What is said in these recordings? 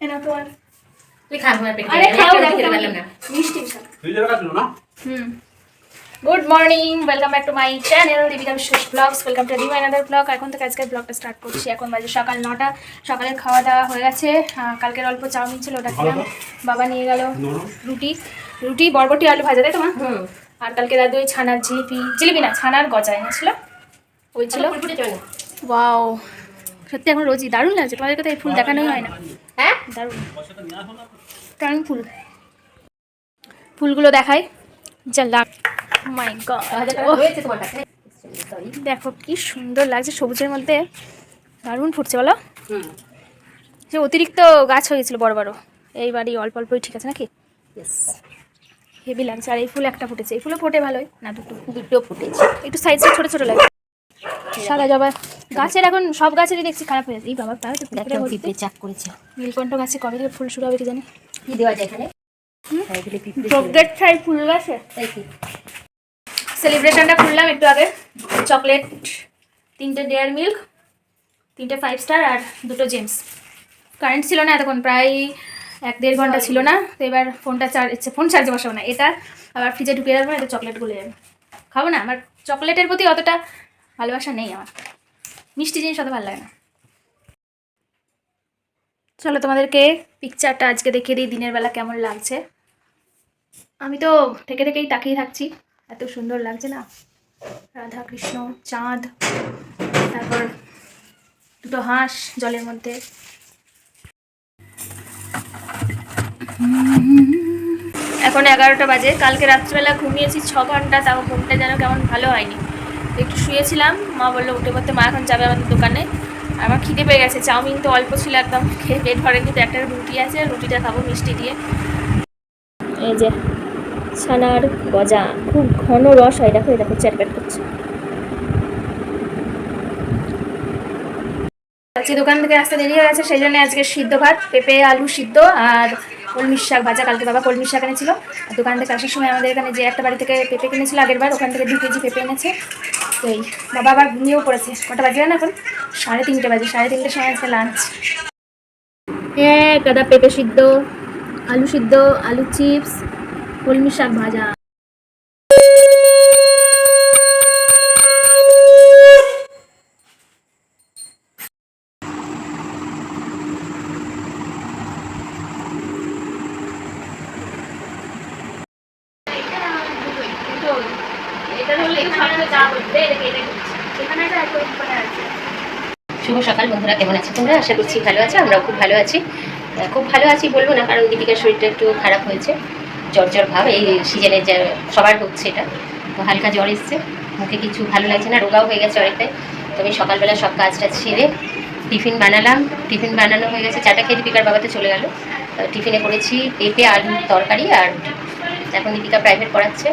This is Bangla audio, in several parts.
এনা আমার পেটে আরে খাও না। মিষ্টি না? হুম। Good morning welcome back to my channel Deepika Biswas vlogs welcome to new another vlog এখন থেকে আজকের ব্লগটা স্টার্ট করছি। এখন বাজে সকাল নটা। সকালের খাওয়া দাওয়া হয়ে গেছে। কালকের অল্প চাউমিন ছিল ওটা খেলাম। বাবা নিয়ে গেল রুটি। রুটি বরবটি আলু ভাজা তাই তোমার হুম। আর কালকে দাদু ওই ছানার জিলিপি। জিলিপি না ছানার গজা এনেছিল। ওই ছিল। ওয়াও সত্যি এখন রোজই দারুণ লাগছে। তোমাদের কথা এই ফুল দেখানোই হয় না। হ্যাঁ? দারুণ। ফুল। ফুলগুলো দেখাই। মাই সরি দেখো কি সুন্দর লাগছে সবুজের মধ্যে। দারুণ ফুটছে বলো। হুম। যে অতিরিক্ত গাছ হয়ে গেছিল বড় বড়। এইবারই অল্প অল্পই ঠিক আছে নাকি? হেভি লাগছে। আর এই ফুল একটা ফুটেছে। এই ফুলও ফোটে ভালোই। না দুটো। দুটো ফুটেছে। একটু সাইজে ছোট ছোট লাগে। সাদা জবা। গাছের এখন সব গাছেরই দেখছি খারাপ হয়ে যাচ্ছে এই বাবা তাহলে তো পিঁপড়ে করেছে। নীলকণ্ঠ গাছে কবে থেকে ফুল শুরু হবে কি জানি? কি দেওয়া যায় এখানে? হ্যাঁ। প্রোগ্রেট ছাই ফুল গাছে? সেলিব্রেশনটা খুললাম একটু আগে। চকলেট তিনটে ডেয়ার মিল্ক তিনটে ফাইভ স্টার আর দুটো জেমস কারেন্ট ছিল না এতক্ষণ প্রায় এক দেড় ঘণ্টা ছিল না। তো এবার ফোনটা চার্জ ফোন চার্জে বসাবো না। এটা আবার ফ্রিজে ঢুকে রাখব না এটা চকলেট গলে যাবে খাব না? আমার চকলেটের প্রতি অতটা ভালোবাসা নেই আমার। মিষ্টি জিনিস অত ভালো লাগে না। চলো তোমাদেরকে পিকচারটা আজকে দেখিয়ে দিই, দিনের বেলা কেমন লাগছে। আমি তো থেকে থেকেই তাকিয়ে থাকছি, এত সুন্দর লাগছে না। রাধা কৃষ্ণ, চাঁদ, তারপর দুটো হাঁস জলের মধ্যে। এখন এগারোটা বাজে, কালকে রাত্রিবেলা ঘুমিয়েছি ছ ঘণ্টা, তাও ঘুমটা যেন কেমন ভালো হয়নি। একটু শুয়েছিলাম। মা বলল, উঠে পড়তে মা এখন যাবে আমাদের দোকানে। আমার খিদে পেয়ে গেছে। চাউমিন তো অল্প ছিল একদম। খেয়ে পেট ভরেনি কিন্তু একটা রুটি আছে। রুটিটা খাব মিষ্টি দিয়ে। এই যে ছানার গজা। খুব ঘন রস হয়। দেখো দেখো চ্যাটপ্যাট করছে। আজকে দোকান থেকে আসতে দেরি হয়ে গেছে। সেই জন্য আজকে সিদ্ধ ভাত, পেঁপে, আলু সিদ্ধ আর কলমির শাক ভাজা। কালকে বাবা কলমির শাক এনেছিল। দোকান থেকে আসার সময় আমাদের এখানে যে একটা বাড়ি থেকে পেঁপে কিনেছিল আগের বার ওখান থেকে দু কেজি পেঁপে এনেছে। তো এই। বাবা আবার ঘুমিয়েও পড়েছে। কটা বাজে না এখন? সাড়ে তিনটে বাজে। সাড়ে তিনটে সময় আছে লাঞ্চ হ্যাঁ কাদা পেঁপে সিদ্ধ, আলু সিদ্ধ, আলু চিপস কলমি শাক ভাজা। শুভ সকাল বন্ধুরা, কেমন আছে তোমরা? আশা করছি ভালো আছো, আমরাও খুব ভালো আছি। খুব ভালো আছি বলব না, কারণ দীপিকার শরীরটা একটু খারাপ হয়েছে, জ্বর জ্বর ভাব, এই সিজনে যা সবার হচ্ছে এটা। তো হালকা জ্বর এসছে, মুখে কিছু ভালো লাগছে না, রোগাও হয়ে গেছে অনেকটাই। তবে সকালবেলা সব কাজটা ছেড়ে টিফিন বানালাম। টিফিন বানানো হয়ে গেছে, চাটা খেয়ে দীপিকার বাবাতে চলে গেল। টিফিনে করেছি পেঁপে আলুর তরকারি আর এখন দীপিকা প্রাইভেট পড়াচ্ছে।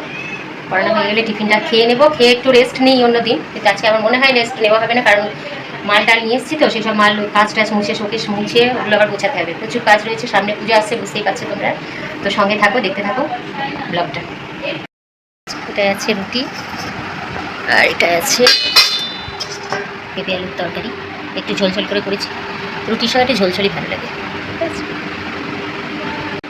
পড়ানো হয়ে গেলে টিফিনটা খেয়ে নেব, খেয়ে একটু রেস্ট নেই অন্য দিন। কিন্তু আজকে আমার মনে হয় রেস্ট নেওয়া হবে না, কারণ মাল টাল নিয়ে এসেছি তো, সেসব মাল ওই কাজ টাজ মুছে শোকেশ মুছে, ওগুলো আবার গোছাতে হবে। প্রচুর কাজ রয়েছে, সামনে পুজো আসছে, বুঝতেই পারছ তোমরা। তো সঙ্গে থাকো, দেখতে থাকো ব্লগটা। এটা আছে রুটি, আর এটা আছে পেঁপে আলুর তরকারি। একটু ঝোলঝোল করে করেছি। রুটির সঙ্গে একটু ঝোলঝোলই ভালো লাগে। ঠিক আছে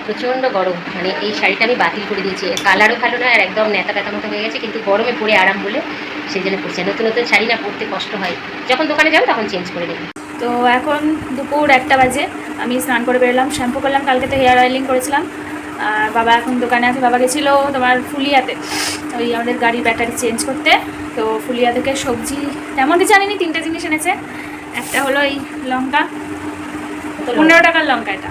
প্রচণ্ড গরম। মানে এই শাড়িটা আমি বাতিল করে দিয়েছি। কালারও ভালো না আর একদম নেতা ব্যথা মতো হয়ে গেছে কিন্তু গরমে পরে আরাম বলে সেই জন্য পড়ছে নতুন নতুন শাড়ি না পরতে কষ্ট হয়। যখন দোকানে যাব তখন চেঞ্জ করে নেব। তো এখন দুপুর একটা বাজে। আমি স্নান করে বেরোলাম শ্যাম্পু করলাম কালকে তো হেয়ার অয়েলিং করেছিলাম। আর বাবা এখন দোকানে আছে। বাবা গেছিল তোমার ফুলিয়াতে ওই আমাদের গাড়ির ব্যাটারি চেঞ্জ করতে। তো ফুলিয়া থেকে সবজি তেমন কিছু জানিনি তিনটে জিনিস এনেছে। একটা হলো এই লঙ্কা? পনেরো টাকার লঙ্কা এটা।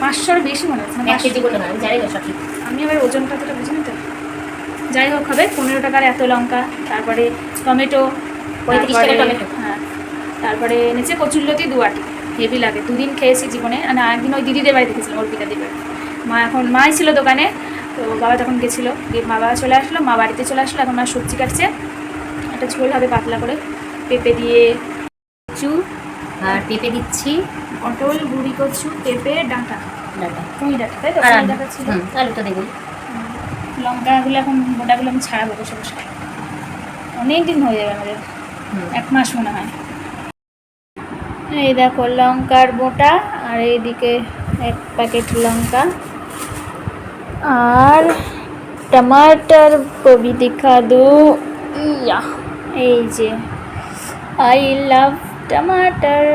পাঁচশোর বেশি মনে হচ্ছে মানে এক কেজি বলো না আমি জানি না সঠিক। আমি আবার ওজনটা তো বুঝিনি তো? যাই হোক হবে পনেরো টাকার এত লঙ্কা তারপরে টমেটো পঁয়ত্রিশ টাকা টমেটো। হ্যাঁ তারপরে এনেছে কচুরলতি দুয়াটি হেভি লাগে দুদিন খেয়েছি জীবনে আর না একদিন ওই দিদিদের বাড়ি দেখেছিলাম অর্পিতা বাড়ি মা এখন মাই ছিল দোকানে তো বাবা তখন গেছিল দিয়ে মা বাবা চলে আসলো মা বাড়িতে চলে আসলো এখন মা সবজি কাটছে একটা ঝোল হবে পাতলা করে পেঁপে দিয়ে কচু আর পেঁপে দিচ্ছি পটল গুড়ি কচু পেঁপে ডাঁটা। তাই তো? লঙ্কাগুলো এখন আমি অনেক দিন হয়ে যাবে আমাদের। এক মাস মনে হয়। এই দেখো লঙ্কার বোটা আর এইদিকে এক প্যাকেট লঙ্কা। আর টমাটার কবি দেখা দু এই যে আই লাভ টমাটার।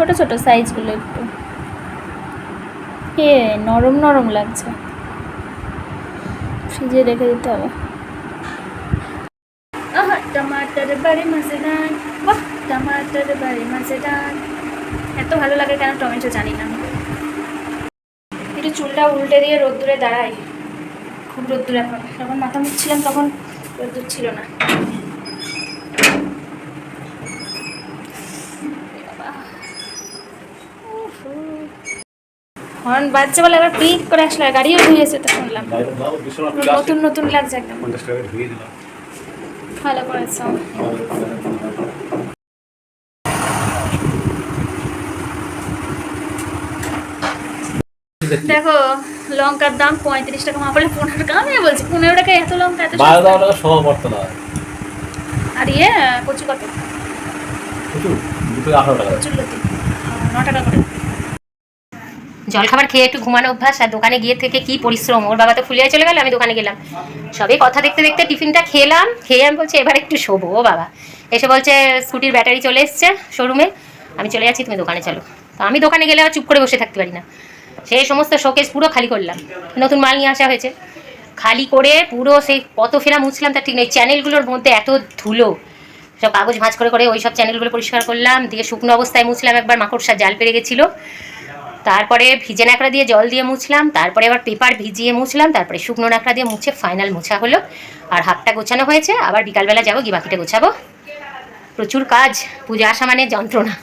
ছোট ছোট সাইজগুলো একটু। এ, নরম নরম লাগছে। ফ্রিজে রেখে দিতে হবে। টমাটার বাড়ি মজেদার বাহ টমাটার বাড়ি মজেদার এত ভালো লাগে কেন টমেটো জানি না একটু চুলটা উল্টে দিয়ে রোদ্দুরে দাঁড়াই। খুব রোদ্দুর এখন। যখন মাথা মুছছিলাম তখন রোদ্দুর ছিল না। হর্ন বাজছে বলে এবার ক্লিক করে আসলে গাড়িও ধুয়েছে তো শুনলাম। নতুন নতুন লাগছে একদম। ভালো করেছ দেখো লঙ্কার দাম পঁয়ত্রিশ টাকা মা বলে পনেরো টাকা। আমি বলছি পনেরো টাকা এত লঙ্কা এত সস্তা? টাকা না। আর ইয়ে কচু কত? প্রচুর দুটো আঠারো টাকা। কচুর লতি। ন টাকা করে। জলখাবার খেয়ে একটু ঘুমানো অভ্যাস আর দোকানে গিয়ে থেকে কি পরিশ্রম? ওর বাবা তো ফুলিয়ে চলে গেল, আমি দোকানে গেলাম। সবে কথা দেখতে দেখতে টিফিনটা খেলাম, খেয়ে আমি বলছি, এবার একটু শোবো ও বাবা। এসে বলছে, স্কুটির ব্যাটারি চলে এসছে শোরুমে আমি চলে যাচ্ছি, তুমি দোকানে চলো। তো আমি দোকানে গেলে চুপ করে বসে থাকতে পারি না। সেই সমস্ত শোকেস পুরো খালি করলাম। নতুন মাল নিয়ে আসা হয়েছে। খালি করে পুরো সেই কত ফেরা মুছলাম, তার ঠিক নেই। চ্যানেলগুলোর মধ্যে এত ধুলো। সব কাগজ ভাঁজ করে করে ওই সব চ্যানেলগুলো পরিষ্কার করলাম। দিয়ে শুকনো অবস্থায় মুছলাম, একবার মাকড়সার জাল পেরে গেছিল। তারপরে ভিজে ন্যাকড়া দিয়ে জল দিয়ে মুছলাম, তারপরে আবার পেপার ভিজিয়ে মুছলাম, তারপরে শুকনো ন্যাকড়া দিয়ে মুছে ফাইনাল মোছা হলো। আর হাফটা গোছানো হয়েছে, আবার বিকালবেলা যাব গিয়ে বাকিটা গোছাবো। প্রচুর কাজ, পূজা আসা মানে যন্ত্রণা।